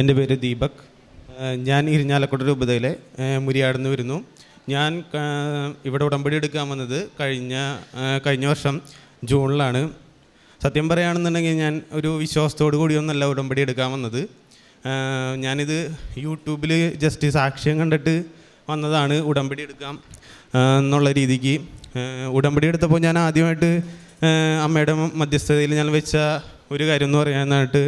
എന്റെ പേര് ദീപക്. ഞാൻ ഇരിഞ്ഞാലക്കുട രൂപതയിലെ മുരിയാടുന്ന് വരുന്നു. ഞാൻ ഇവിടെ ഉടമ്പടി എടുക്കാൻ വന്നത് കഴിഞ്ഞ കഴിഞ്ഞ വർഷം ജൂണിലാണ്. സത്യം പറയുകയാണെന്നുണ്ടെങ്കിൽ ഞാൻ ഒരു വിശ്വാസത്തോടു കൂടിയൊന്നല്ല ഉടമ്പടി എടുക്കാൻ വന്നത്. ഞാനിത് യൂട്യൂബിൽ ജസ്റ്റ് സാക്ഷ്യം കണ്ടിട്ട് വന്നതാണ് ഉടമ്പടി എടുക്കാം എന്നുള്ള രീതിക്ക്. ഉടമ്പടി എടുത്തപ്പോൾ ഞാൻ ആദ്യമായിട്ട് അമ്മയുടെ മധ്യസ്ഥതയിൽ ഞാൻ വെച്ച ഒരു കാര്യം എന്ന് പറയാനായിട്ട്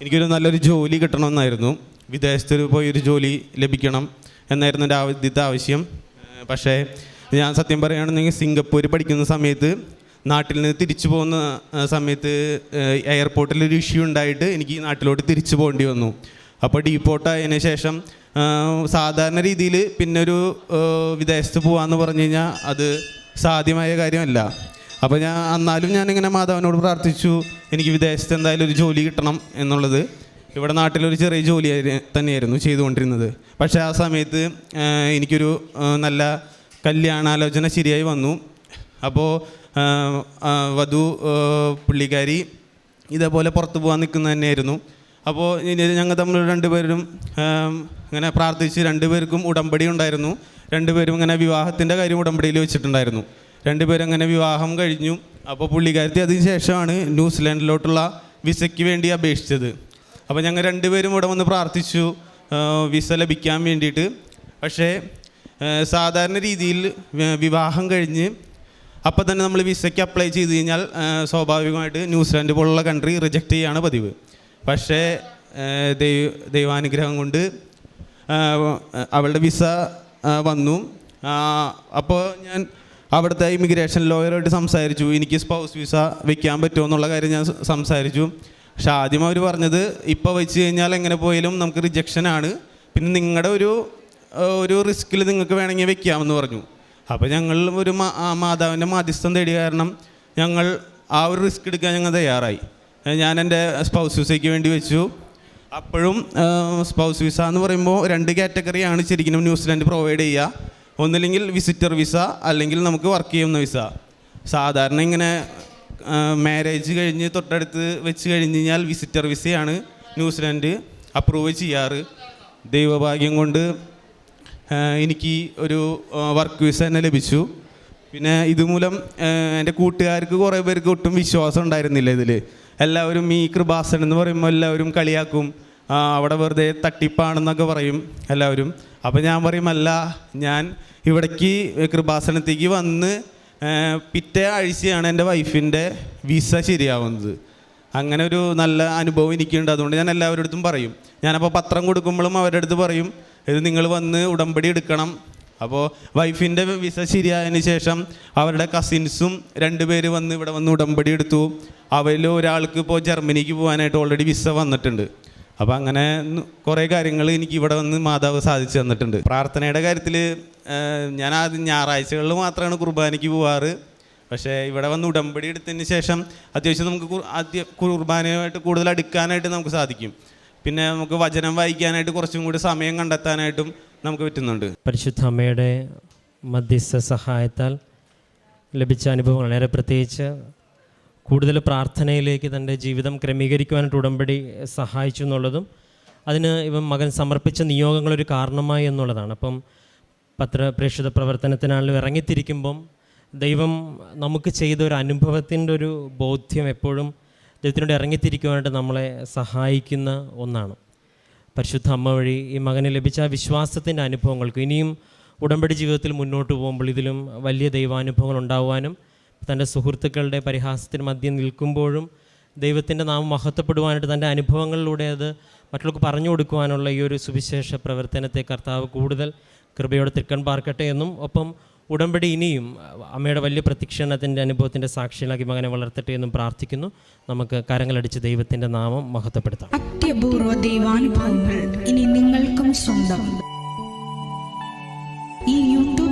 എനിക്കൊരു നല്ലൊരു ജോലി കിട്ടണമെന്നായിരുന്നു. വിദേശത്ത് പോയി ഒരു ജോലി ലഭിക്കണം എന്നായിരുന്നു എന്റെ ആദ്യത്തെ ആവശ്യം. പക്ഷേ ഞാൻ സത്യം പറയുകയാണെന്നുണ്ടെങ്കിൽ സിംഗപ്പൂർ പഠിക്കുന്ന സമയത്ത് നാട്ടിൽ നിന്ന് തിരിച്ചു പോകുന്ന സമയത്ത് എയർപോർട്ടിൽ ഒരു ഇഷ്യൂ ഉണ്ടായിട്ട് എനിക്ക് ഈ നാട്ടിലോട്ട് തിരിച്ചു പോകേണ്ടി വന്നു. അപ്പോൾ ഡീപ്പോർട്ട് ആയതിനു ശേഷം സാധാരണ രീതിയിൽ പിന്നെ ഒരു വിദേശത്ത് പോകാമെന്ന് പറഞ്ഞു കഴിഞ്ഞാൽ അത് സാധ്യമായ കാര്യമല്ല. അപ്പോൾ ഞാൻ എന്നാലും ഞാനിങ്ങനെ മാതാവിനോട് പ്രാർത്ഥിച്ചു എനിക്ക് വിദേശത്ത് എന്തായാലും ഒരു ജോലി കിട്ടണം എന്നുള്ളത്. ഇവിടെ നാട്ടിലൊരു ചെറിയ ജോലി തന്നെയായിരുന്നു ചെയ്തുകൊണ്ടിരുന്നത്. പക്ഷേ ആ സമയത്ത് എനിക്കൊരു നല്ല കല്യാണാലോചന ശരിയായി വന്നു. അപ്പോൾ വധു പുള്ളിക്കാരി ഇതേപോലെ പുറത്ത് പോകാൻ നിൽക്കുന്നത് തന്നെയായിരുന്നു. അപ്പോൾ ഞങ്ങൾ തമ്മിൽ രണ്ടുപേരും ഇങ്ങനെ പ്രാർത്ഥിച്ച് രണ്ടുപേർക്കും ഉടമ്പടി ഉണ്ടായിരുന്നു. രണ്ടുപേരും ഇങ്ങനെ വിവാഹത്തിന്റെ കാര്യം ഉടമ്പടിയിൽ വെച്ചിട്ടുണ്ടായിരുന്നു. രണ്ടുപേരും അങ്ങനെ വിവാഹം കഴിഞ്ഞു. അപ്പോൾ പുള്ളിക്കാരത്തി അതിന് ശേഷമാണ് ന്യൂസിലാൻഡിലോട്ടുള്ള വിസയ്ക്ക് വേണ്ടി അപേക്ഷിച്ചത്. അപ്പോൾ ഞങ്ങൾ രണ്ടുപേരും ഇവിടെ വന്ന് പ്രാർത്ഥിച്ചു. വിസ ലഭിക്കാൻ വേണ്ടിയിട്ട്. പക്ഷേ സാധാരണ രീതിയിൽ വിവാഹം കഴിഞ്ഞ് അപ്പോൾ തന്നെ നമ്മൾ വിസയ്ക്ക് അപ്ലൈ ചെയ്ത് കഴിഞ്ഞാൽ സ്വാഭാവികമായിട്ട് ന്യൂസിലാൻഡ് പോലുള്ള കൺട്രി റിജക്റ്റ് ചെയ്യാണ് പതിവ്. പക്ഷേ ദൈവ ദൈവാനുഗ്രഹം കൊണ്ട് അവളുടെ വിസ വന്നു. അപ്പോൾ ഞാൻ അവിടുത്തെ ഇമിഗ്രേഷൻ ലോയറായിട്ട് സംസാരിച്ചു. എനിക്ക് സ്പൗസ് വിസ വെക്കാൻ പറ്റുമോ എന്നുള്ള കാര്യം ഞാൻ സംസാരിച്ചു. പക്ഷെ ആദ്യം അവർ പറഞ്ഞത് ഇപ്പോൾ വെച്ച് കഴിഞ്ഞാൽ എങ്ങനെ പോയാലും നമുക്ക് റിജക്ഷൻ ആണ്. പിന്നെ നിങ്ങളുടെ ഒരു ഒരു റിസ്കിൽ നിങ്ങൾക്ക് വേണമെങ്കിൽ വെക്കാമെന്ന് പറഞ്ഞു. അപ്പോൾ ഞങ്ങൾ ഒരു മാതാവിന്റെ മാധ്യസ്ഥം തേടി കാരണം ഞങ്ങൾ ആ ഒരു റിസ്ക് എടുക്കാൻ ഞങ്ങൾ തയ്യാറായി. ഞാൻ എന്റെ സ്പൗസ് വിസയ്ക്ക് വേണ്ടി വെച്ചു. അപ്പോഴും സ്പൗസ് വിസ എന്ന് പറയുമ്പോൾ രണ്ട് കാറ്റഗറിയാണ് ശരിക്കും ന്യൂസിലാൻഡ് പ്രൊവൈഡ് ചെയ്യുക ഒന്നില്ലെങ്കിൽ വിസിറ്റർ വിസ അല്ലെങ്കിൽ നമുക്ക് വർക്ക് ചെയ്യുന്ന വിസ സാധാരണ ഇങ്ങനെ മാരേജ് കഴിഞ്ഞ് തൊട്ടടുത്ത് വെച്ച് കഴിഞ്ഞ് കഴിഞ്ഞാൽ വിസിറ്റർ വിസയാണ് ന്യൂസിലാൻഡ് അപ്രൂവ് ചെയ്യാറ്. ദൈവഭാഗ്യം കൊണ്ട് എനിക്ക് ഒരു വർക്ക് വിസ തന്നെ ലഭിച്ചു. പിന്നെ ഇതുമൂലം എന്റെ കൂട്ടുകാർക്ക് കുറേ പേർക്ക് ഒട്ടും വിശ്വാസം ഉണ്ടായിരുന്നില്ല ഇതിൽ എല്ലാവരും ഈ കൃപാസൻ എന്ന് പറയുമ്പോൾ എല്ലാവരും കളിയാക്കും. അവിടെ വെറുതെ തട്ടിപ്പാണെന്നൊക്കെ പറയും എല്ലാവരും. അപ്പോൾ ഞാൻ പറയും അല്ല ഞാൻ ഇവിടേക്ക് കൃപാസനത്തേക്ക് വന്ന് പിറ്റേ ആഴ്ചയാണ് എന്റെ വൈഫിന്റെ വിസ ശരിയാവുന്നത്. അങ്ങനെ ഒരു നല്ല അനുഭവം എനിക്കുണ്ട്. അതുകൊണ്ട് ഞാൻ എല്ലാവരുടെ അടുത്തും പറയും. ഞാനപ്പോൾ പത്രം കൊടുക്കുമ്പോഴും അവരുടെ അടുത്ത് പറയും ഇത് നിങ്ങൾ വന്ന് ഉടമ്പടി എടുക്കണം. അപ്പോൾ വൈഫിന്റെ വിസ ശരിയായതിന് ശേഷം അവരുടെ കസിൻസും രണ്ടുപേര് വന്ന് ഇവിടെ വന്ന് ഉടമ്പടി എടുത്തു. അവരിൽ ഒരാൾക്ക് ഇപ്പോൾ ജർമ്മനിക്ക് പോകാനായിട്ട് ഓൾറെഡി വിസ വന്നിട്ടുണ്ട്. അപ്പോൾ അങ്ങനെ കുറേ കാര്യങ്ങൾ എനിക്ക് ഇവിടെ വന്ന് മാതാവ് സാധിച്ചു തന്നിട്ടുണ്ട്. പ്രാർത്ഥനയുടെ കാര്യത്തിൽ ഞാൻ ആദ്യം ഞായറാഴ്ചകളിൽ മാത്രമാണ് കുർബാനയ്ക്ക് പോവാറ്. പക്ഷേ ഇവിടെ വന്ന് ഉടമ്പടി എടുത്തതിന് ശേഷം അത്യാവശ്യം നമുക്ക് ആദ്യ കുർബാനയുമായിട്ട് കൂടുതൽ അടുക്കാനായിട്ട് നമുക്ക് സാധിക്കും. പിന്നെ നമുക്ക് വചനം വായിക്കാനായിട്ട് കുറച്ചും കൂടി സമയം കണ്ടെത്താനായിട്ടും നമുക്ക് പറ്റുന്നുണ്ട്. പരിശുദ്ധ അമ്മയുടെ മധ്യസ്ഥ സഹായത്താൽ ലഭിച്ച അനുഭവം വളരെ പ്രത്യേകിച്ച് കൂടുതൽ പ്രാർത്ഥനയിലേക്ക് തന്റെ ജീവിതം ക്രമീകരിക്കുവാനായിട്ട് ഉടമ്പടി സഹായിച്ചു എന്നുള്ളതും അതിന് ഇവൻ മകൻ സമർപ്പിച്ച നിയോഗങ്ങളൊരു കാരണമായി എന്നുള്ളതാണ്. അപ്പം പത്ര പ്രേക്ഷിത പ്രവർത്തനത്തിനാണെങ്കിലും ഇറങ്ങിത്തിരിക്കുമ്പം ദൈവം നമുക്ക് ചെയ്ത ഒരു അനുഭവത്തിന്റെ ഒരു ബോധ്യം എപ്പോഴും ദൈവത്തിനോട് ഇറങ്ങിത്തിരിക്കുവാനായിട്ട് നമ്മളെ സഹായിക്കുന്ന ഒന്നാണ്. പരിശുദ്ധ അമ്മ വഴി ഈ മകന് ലഭിച്ച വിശ്വാസത്തിന്റെ അനുഭവങ്ങൾക്ക് ഇനിയും ഉടമ്പടി ജീവിതത്തിൽ മുന്നോട്ട് പോകുമ്പോൾ ഇതിലും വലിയ ദൈവാനുഭവങ്ങൾ ഉണ്ടാകുവാനും തന്റെ സുഹൃത്തുക്കളുടെ പരിഹാസത്തിന് മധ്യം നിൽക്കുമ്പോഴും ദൈവത്തിന്റെ നാമം മഹത്വപ്പെടുവാനായിട്ട് തന്റെ അനുഭവങ്ങളിലൂടെ അത് മറ്റുള്ളവർക്ക് പറഞ്ഞു കൊടുക്കുവാനുള്ള ഈ ഒരു സുവിശേഷ പ്രവർത്തനത്തെ കർത്താവ് കൂടുതൽ കൃപയോടെ തൃക്കൺ പാർക്കട്ടെ എന്നും ഒപ്പം ഉടമ്പടി ഇനിയും അമ്മയുടെ വലിയ പ്രത്യക്ഷണത്തിന്റെ അനുഭവത്തിന്റെ സാക്ഷികളാക്കി മകനെ വളർത്തട്ടെ എന്നും പ്രാർത്ഥിക്കുന്നു. നമുക്ക് കരങ്ങളടിച്ച് ദൈവത്തിന്റെ നാമം മഹത്വപ്പെടുത്താം. അത്യപൂർവ ദൈവാനുഭവങ്ങൾ ഇനി നിങ്ങൾക്കും സ്വന്തം.